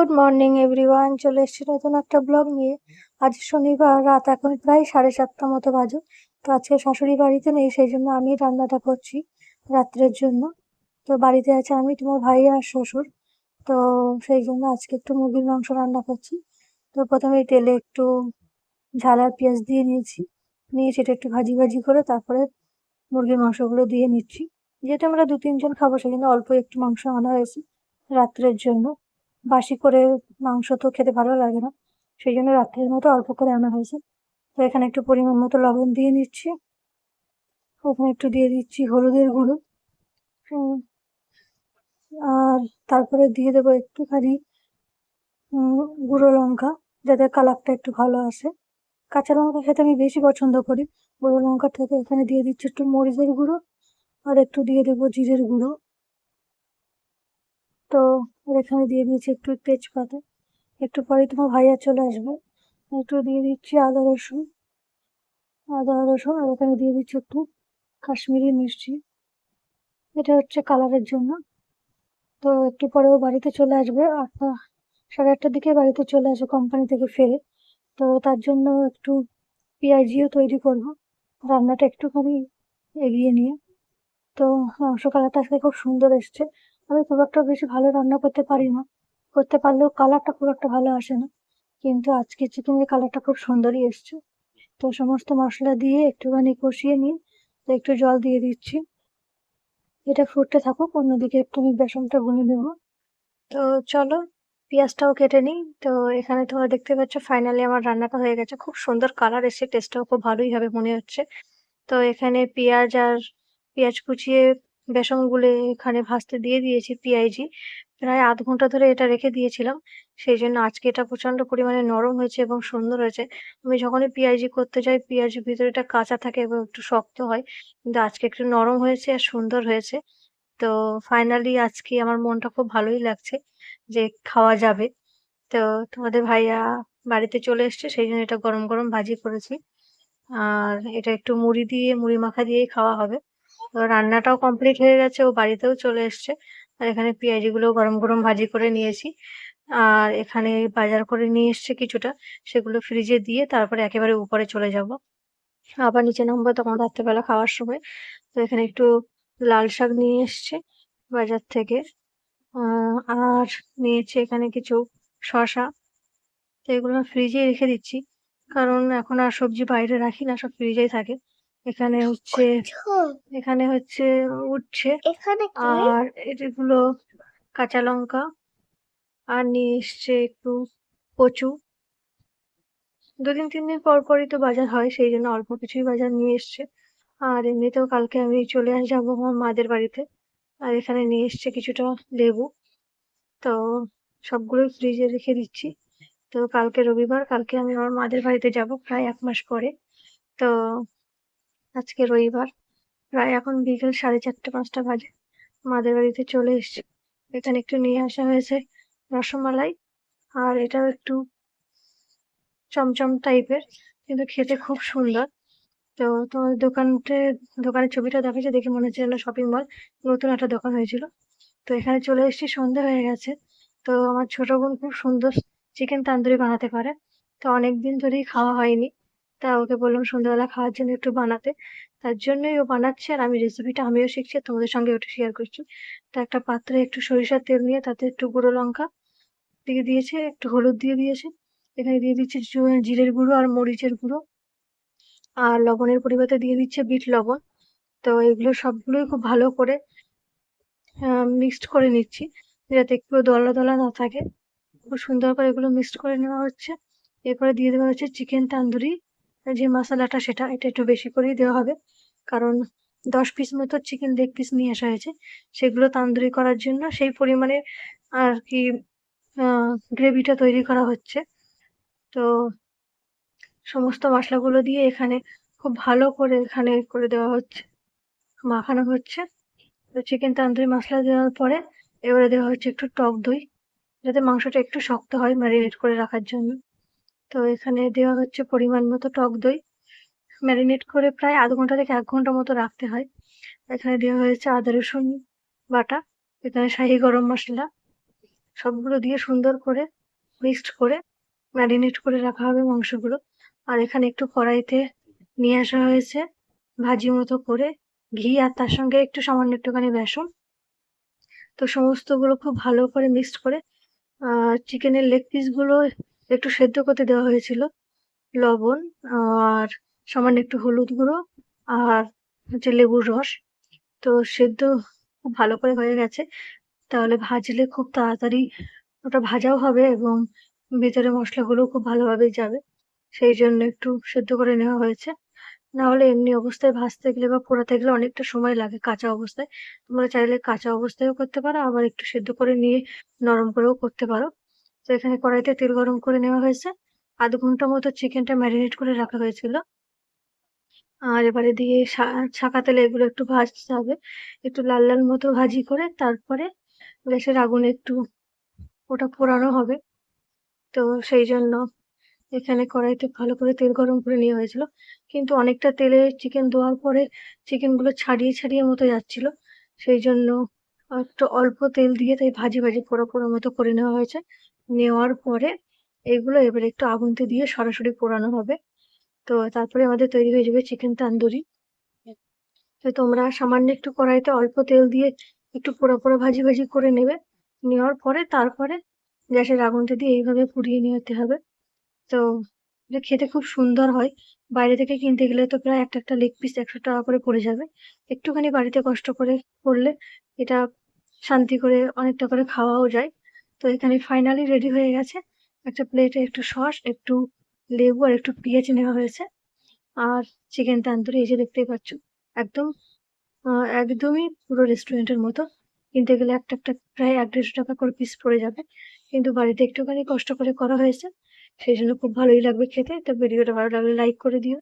Good morning everyone চলে এসেছি নতুন একটা ব্লগ নিয়ে। আজ শনিবার, রাত এখন প্রায় সাড়ে সাতটা মতো বাজে। তো আজকে শাশুড়ি বাড়িতে নেই, সেই জন্য আমি রান্নাটা করছি রাত্রের জন্য। তো বাড়িতে আছে আমি, তোমার ভাই আর শ্বশুর। তো সেই জন্য আজকে একটু মুরগির মাংস রান্না করছি। তো প্রথমে তেলে একটু ঝাল আর পেঁয়াজ দিয়ে নিয়েছি। নিয়ে সেটা একটু ভাজি ভাজি করে তারপরে মুরগির মাংসগুলো দিয়ে নিচ্ছি। যেহেতু আমরা দু তিনজন খাব সেই জন্য অল্প একটু মাংস আনা হয়েছে রাত্রের জন্য। বাসি করে মাংস তো খেতে ভালো লাগে না। সেই জন্য রাত্রের মতো অল্প করে আনা হয়েছে। তো এখানে একটু পরিমাণ মতো লবণ দিয়ে নিচ্ছি ওখানে একটু দিয়ে দিচ্ছি হলুদের গুঁড়ো। আর তারপরে দিয়ে দেবো একটুখানি গুঁড়ো লঙ্কা, যাতে কালারটা একটু ভালো আসে। কাঁচা লঙ্কা খেতে আমি বেশি পছন্দ করি। গুঁড়ো লঙ্কা থেকে এখানে দিয়ে দিচ্ছি একটু মরিচের গুঁড়ো। আর একটু দিয়ে দেবো জিরের গুঁড়ো। তো এখানে দিয়ে দিয়েছি একটু তেজপাতা। একটু পরে তোমার ভাইয়া চলে আসবে। একটু দিয়ে দিচ্ছি আদা, রসুন। আদা, রসুন আর এখানে দিয়ে দিচ্ছি একটু কাশ্মীরি মিষ্টি এটা হচ্ছে কালারের জন্য। তো একটু পরেও বাড়িতে চলে আসবে। আটটা, সাড়ে আটটার দিকে বাড়িতে চলে আসবে কোম্পানি থেকে ফেরে। তো তার জন্য একটু পেঁয়াজিও তৈরি করব। রান্নাটা একটুখানি এগিয়ে নিয়ে। তো মাংস কালারটা আজকে খুব সুন্দর এসছে। আমি খুব একটা বেশি ভালো রান্না করতে পারি না। করতে পারলেও কালারটা খুব একটা ভালো আসে না। কিন্তু আজকে চিকেনের কালারটা খুব সুন্দরই এসছে। তো সমস্ত মশলা দিয়ে একটুখানি কষিয়ে নিয়ে তো একটু জল দিয়ে দিচ্ছি। এটা ফুটতে থাকুক, অন্যদিকে একটু আমি বেসনটা গুলে নেব। তো চলো, পেঁয়াজটাও কেটে নিই। তো এখানে তোমরা দেখতে পাচ্ছ ফাইনালি আমার রান্নাটা হয়ে গেছে। খুব সুন্দর কালার এসে টেস্টটাও খুব ভালোই হবে মনে হচ্ছে। তো এখানে পেঁয়াজ আর পেঁয়াজ কুচিয়ে বেসন গুলে এখানে ভাজতে দিয়ে দিয়েছি পেঁয়াজি। প্রায় আধ ঘণ্টা ধরে এটা রেখে দিয়েছিলাম। সেই জন্য আজকে এটা প্রচণ্ড পরিমাণে নরম হয়েছে এবং সুন্দর হয়েছে। আমি যখনই পেঁয়াজি করতে যাই, পেঁয়াজের ভিতরেটা কাঁচা থাকে এবং একটু শক্ত হয়। কিন্তু আজকে একটু নরম হয়েছে আর সুন্দর হয়েছে। তো ফাইনালি আজকে আমার মনটা খুব ভালোই লাগছে যে খাওয়া যাবে। তো তোমাদের ভাইয়া বাড়িতে চলে এসছে, সেই জন্য এটা গরম গরম ভাজি করেছি। আর এটা একটু মুড়ি দিয়ে, মুড়ি মাখা দিয়েই খাওয়া হবে। রান্নাটাও কমপ্লিট হয়ে গেছে, ও বাড়িতেও চলে এসছে। আর এখানে পেঁয়াজিগুলো গরম গরম ভাজি করে নিয়েছি। আর এখানে বাজার করে নিয়ে এসছে কিছুটা, সেগুলো ফ্রিজে দিয়ে তারপরে একেবারে উপরে চলে যাব। আবার নিচে নামবো তখন রাত্রেবেলা খাওয়ার সময়। তো এখানে একটু লাল শাক নিয়ে এসছে বাজার থেকে। আর নিয়েছে এখানে কিছু শসা। তো এগুলো ফ্রিজে রেখে দিচ্ছি। কারণ এখন আর সবজি বাইরে রাখি না, সব ফ্রিজেই থাকে। এখানে হচ্ছে এখানে হচ্ছে উঠছে আর এগুলো কাঁচা লঙ্কা আর নিয়ে এসছে একটু কচু। দুদিন তিন দিন পর পরই তো বাজার হয় সেই জন্য অল্প কিছুই বাজার নিয়ে এসছে। আর এমনিতেও কালকে আমি চলে আস যাব আমার মাদের বাড়িতে। আর এখানে নিয়ে এসছে কিছুটা লেবু। তো সবগুলোই ফ্রিজে রেখে দিচ্ছি। তো কালকে রবিবার কালকে আমি আমার মাদের বাড়িতে যাব প্রায় এক মাস পরে। তো আজকে রবিবার। প্রায় এখন বিকেল সাড়ে চারটে, পাঁচটা বাজে। মাদের বাড়িতে চলে এসেছি। এখানে একটু নিয়ে আসা হয়েছে রসমালাই আর এটাও একটু চমচম টাইপের, কিন্তু খেতে খুব সুন্দর। তো তোমার দোকানতে দোকানের ছবিটা দেখাচ্ছে দেখে মনে হচ্ছে যেন শপিং মল নতুন একটা দোকান হয়েছিল। তো এখানে চলে এসেছি, সন্ধে হয়ে গেছে। তো আমার ছোট বোন খুব সুন্দর চিকেন তান্দুরি বানাতে পারে। তো অনেক দিন ধরেই খাওয়া হয়নি। তা ওকে বললাম সন্ধ্যাবেলা খাওয়ার জন্য একটু বানাতে। তার জন্যই ও বানাচ্ছে আর আমি রেসিপিটা আমিও শিখছি তোমাদের সঙ্গে ওটা শেয়ার করছি। তা একটা পাত্রে একটু সরিষার তেল নিয়ে তাতে একটু গুঁড়ো লঙ্কা দিয়ে দিয়েছে, একটু হলুদ দিয়ে দিয়েছে। এখানে দিয়ে দিচ্ছে জিরের গুঁড়ো আর মরিচের গুঁড়ো। আর লবণের পরিবর্তে দিয়ে দিচ্ছে বিট লবণ। তো এগুলো সবগুলোই খুব ভালো করে মিক্সড করে নিচ্ছি যাতে একটু দলা দলা না থাকে। খুব সুন্দর করে এগুলো মিক্সড করে নেওয়া হচ্ছে। এরপরে দিয়ে দেওয়া হচ্ছে চিকেন তান্দুরি যে মশলাটা সেটা এটা একটু বেশি করেই দেওয়া হবে। কারণ দশ পিস মতো চিকেন লেগ পিস নিয়ে আসা হয়েছে। সেগুলো তান্দুরি করার জন্য সেই পরিমাণে আর কি গ্রেভিটা তৈরি করা হচ্ছে। তো সমস্ত মশলাগুলো দিয়ে এখানে খুব ভালো করে এখানে করে দেওয়া হচ্ছে, মাখানো হচ্ছে। তো চিকেন তান্দুরি মশলা দেওয়ার পরে এবারে দেওয়া হচ্ছে একটু টক দই, যাতে মাংসটা একটু শক্ত হয় ম্যারিনেট করে রাখার জন্য। তো এখানে দেওয়া হচ্ছে পরিমাণ মতো টক দই। ম্যারিনেট করে প্রায় আধ ঘণ্টা থেকে এক ঘণ্টা মতো রাখতে হয়। এখানে দেওয়া হয়েছে আদা, রসুন বাটা, এখানে শাহি গরম মশলা। সবগুলো দিয়ে সুন্দর করে মিক্সড করে ম্যারিনেট করে রাখা হবে মাংসগুলো। আর এখানে একটু কড়াইতে নিয়ে আসা হয়েছে ভাজি মতো করে ঘি আর তার সঙ্গে একটু সামান্য একটুখানি বেসন। তো সমস্তগুলো খুব ভালো করে মিক্সড করে চিকেনের লেগ পিসগুলো একটু সেদ্ধ করতে দেওয়া হয়েছিল, লবণ আর সামান্য একটু হলুদ গুঁড়ো আর হচ্ছে লেবুর রস। তো সেদ্ধ খুব ভালো করে হয়ে গেছে। তাহলে ভাজলে খুব তাড়াতাড়ি ওটা ভাজাও হবে এবং ভেতরে মশলাগুলোও খুব ভালোভাবে যাবে। সেই জন্য একটু সেদ্ধ করে নেওয়া হয়েছে। না হলে এমনি অবস্থায় ভাজতে গেলে বা পোড়াতে গেলে অনেকটা সময় লাগে কাঁচা অবস্থায়। তোমরা চাইলে কাঁচা অবস্থায়ও করতে পারো, আবার একটু সেদ্ধ করে নিয়ে নরম করেও করতে পারো। তো এখানে কড়াইতে তেল গরম করে নেওয়া হয়েছে। আধ ঘণ্টা মতো চিকেনটা ম্যারিনেট করে রাখা হয়েছিল। আর এবারে দিয়ে ছাকা তেলে এগুলো একটু ভাজতে হবে। একটু লাল লাল মতো ভাজি করে তারপরে গ্যাসের আগুনে একটু ওটা পোড়ানো হবে। তো সেই জন্য এখানে কড়াইতে ভালো করে তেল গরম করে নেওয়া হয়েছিল। কিন্তু অনেকটা তেলে চিকেন দেওয়ার পরে চিকেনগুলো ছাড়িয়ে ছাড়িয়ে মতো যাচ্ছিল। সেই জন্য একটু অল্প তেল দিয়ে তাই ভাজি ভাজি পোড়া পোড়া মতো করে নেওয়া হয়েছে। নেওয়ার পরে এগুলো এবার একটু আগুনতে দিয়ে সরাসরি পোড়ানো হবে। তো তারপরে আমাদের তৈরি হয়ে যাবে চিকেন তান্দুরি তো তোমরা সামান্য একটু কড়াইতে অল্প তেল দিয়ে একটু পোড়া পোড়া ভাজি ভাজি করে নেবে। নেওয়ার পরে তারপরে গ্যাসের আগুনটা দিয়ে এইভাবে পুড়িয়ে নিতে হবে। তো এটা খেতে খুব সুন্দর হয়। বাইরে থেকে কিনতে গেলে তো প্রায় একটা একটা লেগ পিস একশো টাকা করে পড়ে যাবে। একটুখানি বাড়িতে কষ্ট করে করলে এটা শান্তি করে অনেকটা করে খাওয়াও যায়। তো এখানে ফাইনালি রেডি হয়ে গেছে। একটা প্লেটে একটু সস, একটু লেবু আর একটু পেঁয়াজ নেওয়া হয়েছে। আর চিকেন তান্দুরি এই যে দেখতেই পাচ্ছ, একদম একদমই পুরো রেস্টুরেন্টের মতো। কিনতে গেলে একটা একটা প্রায় এক দেড়শো টাকা করে পিস পড়ে যাবে। কিন্তু বাড়িতে একটুখানি কষ্ট করে করা হয়েছে। সেই জন্য খুব ভালোই লাগবে খেতে। তো ভিডিওটা ভালো লাগলে লাইক করে দিও।